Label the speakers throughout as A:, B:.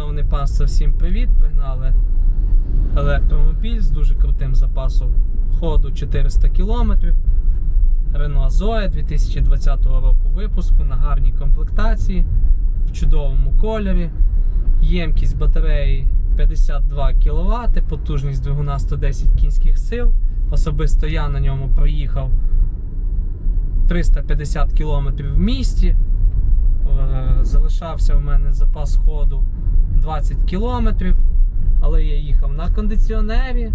A: Шановне панство, всім привіт! Пригнали електромобіль з дуже крутим запасом ходу 400 км. Renault Zoe 2020 року випуску на гарній комплектації, в чудовому кольорі. Ємкість батареї 52 кВт, потужність двигуна 110 кінських сил. Особисто я на ньому проїхав 350 км в місті. Е, Залишався в мене запас ходу 20 км, але я їхав на кондиціонері,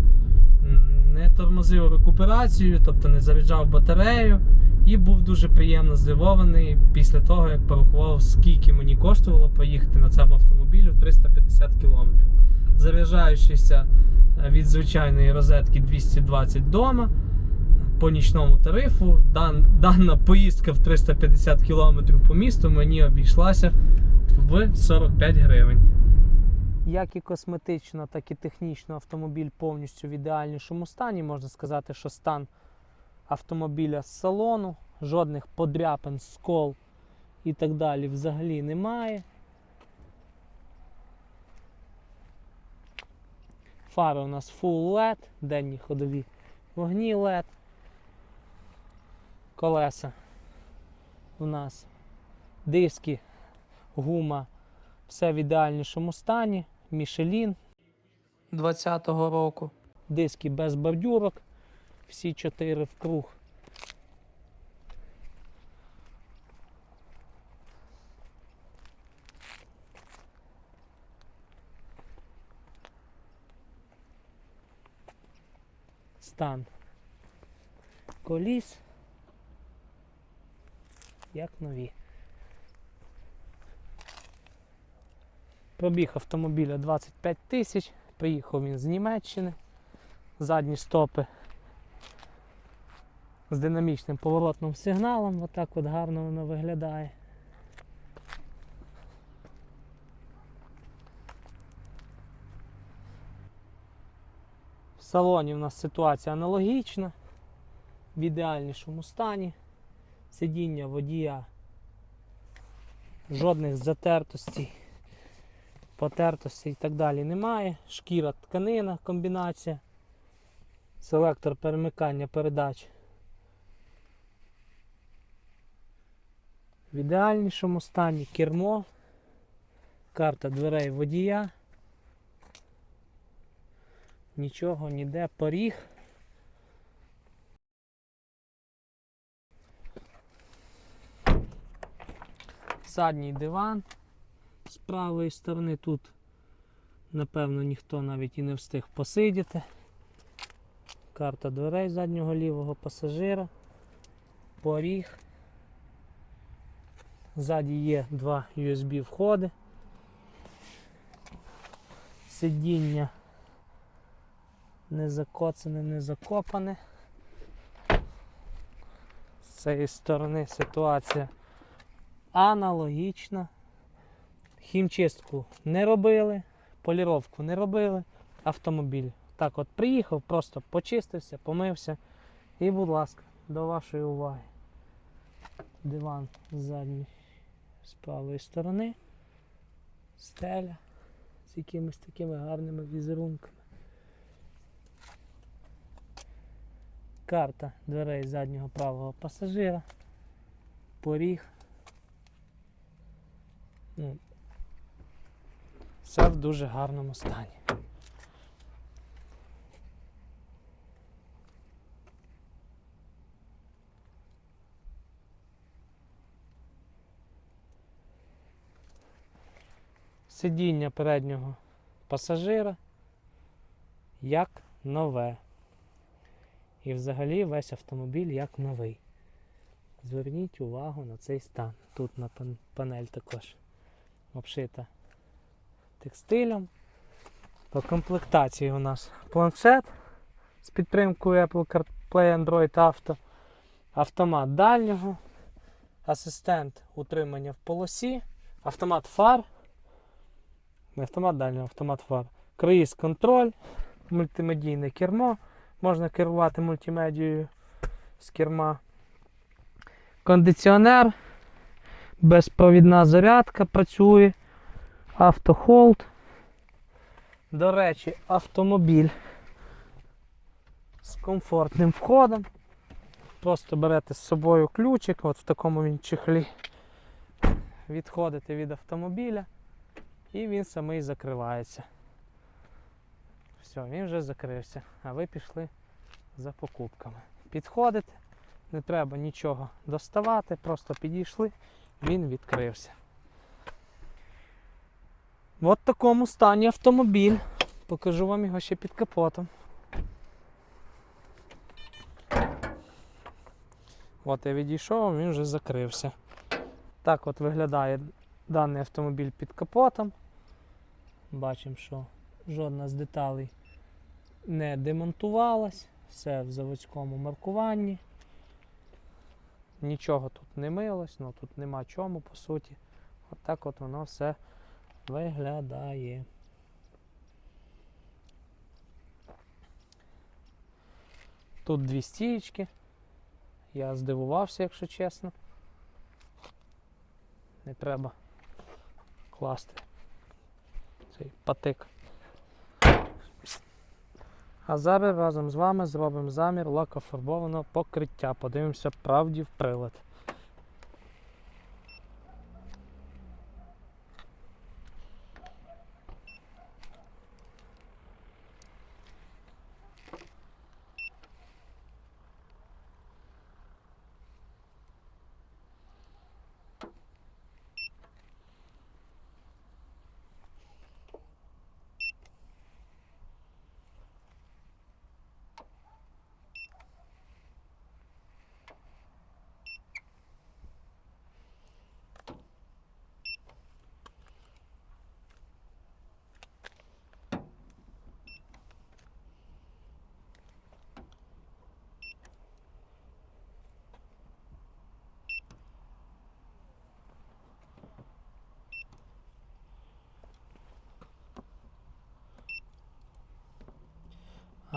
A: не тормозив рекуперацію, тобто не заряджав батарею. І був дуже приємно здивований після того, як порахував, скільки мені коштувало поїхати на цьому автомобілі 350 км. Заряджаючися е, від звичайної розетки 220 вдома по нічному тарифу. Дан, дана поїздка в 350 км по місту мені обійшлася в 45 гривень. Як і косметично, так і технічно автомобіль повністю в ідеальнішому стані. Можна сказати, що стан автомобіля з салону, жодних подряпин, скол і так далі взагалі немає. Фари у нас Full LED, денні ходові вогні LED. Колеса у нас диски, гума, все в ідеальнішому стані. Мішелін 20-го року. Диски без бордюрок. Всі чотири в круг. Стан коліс як нові. Пробіг автомобіля 25 тисяч, приїхав він з Німеччини, задні стопи з динамічним поворотним сигналом, отак от гарно воно виглядає. В салоні в нас ситуація аналогічна, в ідеальнішому стані сидіння водія, жодних затертостей, потертостей і так далі немає. Шкіра тканина, комбінація, селектор перемикання передач. В ідеальнішому стані кермо, карта дверей водія. Нічого ніде поріг. Задній диван з правої сторони тут, напевно, ніхто навіть і не встиг посидіти. Карта дверей заднього лівого пасажира, поріг. Ззаді є два USB входи. Сидіння не закоцане, не закопане. З цієї сторони ситуація аналогічна. Хімчистку не робили, поліровку не робили. Автомобіль так от приїхав, просто почистився, помився. І, будь ласка, до вашої уваги. Диван з задньої з правої сторони. Стеля з якимись такими гарними візерунками. Карта дверей заднього правого пасажира. Поріг. Ну, все в дуже гарному стані. Сидіння переднього пасажира як нове. І взагалі весь автомобіль як новий. Зверніть увагу на цей стан. Тут на пан- панель також обшита текстилем. По комплектації у нас планшет з підтримкою Apple CarPlay Android Auto, автомат дальнього, асистент утримання в полосі, автомат фар. Не автомат дальнього, автомат фар. Круїз контроль, мультимедійне кермо. Можна керувати мультимедією з керма. Кондиціонер, безпровідна зарядка працює, автохолд. До речі, автомобіль з комфортним входом. Просто берете з собою ключик, от в такому він чехлі. Відходите від автомобіля і він самий закривається. Все, він вже закрився, а ви пішли за покупками. Підходите, не треба нічого доставати, просто підійшли, він відкрився. В такому стані автомобіль. Покажу вам його ще під капотом. От я відійшов, він вже закрився. Так от виглядає даний автомобіль під капотом. Бачимо, що жодна з деталей не демонтувалась, все в заводському маркуванні. Нічого тут не милось, ну тут нема чому по суті. От так от воно все виглядає. Тут дві стієчки. Я здивувався, якщо чесно. Не треба класти цей патик. А зараз разом з вами зробимо замір лакофарбованого покриття. Подивимося правді в прилад.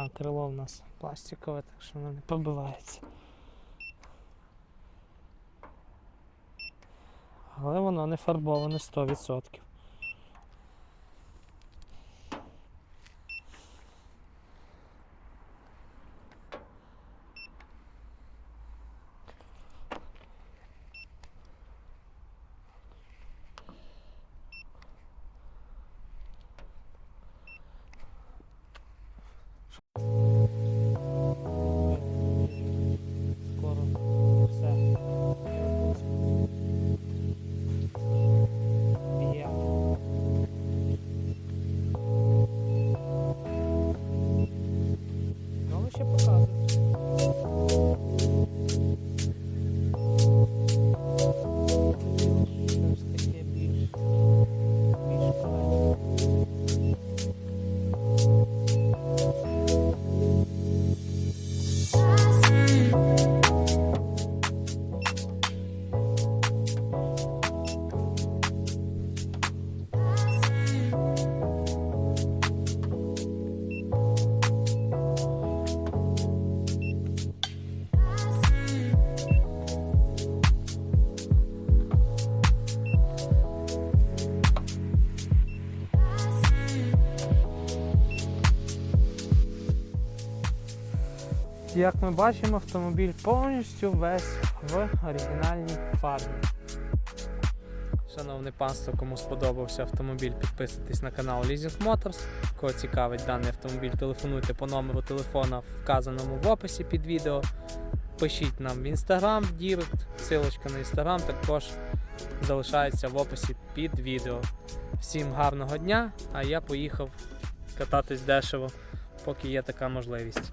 A: А, крило в нас пластикове, так що воно не побивається. Але воно не фарбоване 100%. Як ми бачимо, автомобіль повністю весь в оригінальній фарбі. Шановне панство, кому сподобався автомобіль, підписуйтесь на канал Leasing Motors. Кого цікавить даний автомобіль, телефонуйте по номеру телефона, вказаному в описі під відео. Пишіть нам в інстаграм, в Дірект, силочка на інстаграм також залишається в описі під відео. Всім гарного дня, а я поїхав кататись дешево, поки є така можливість.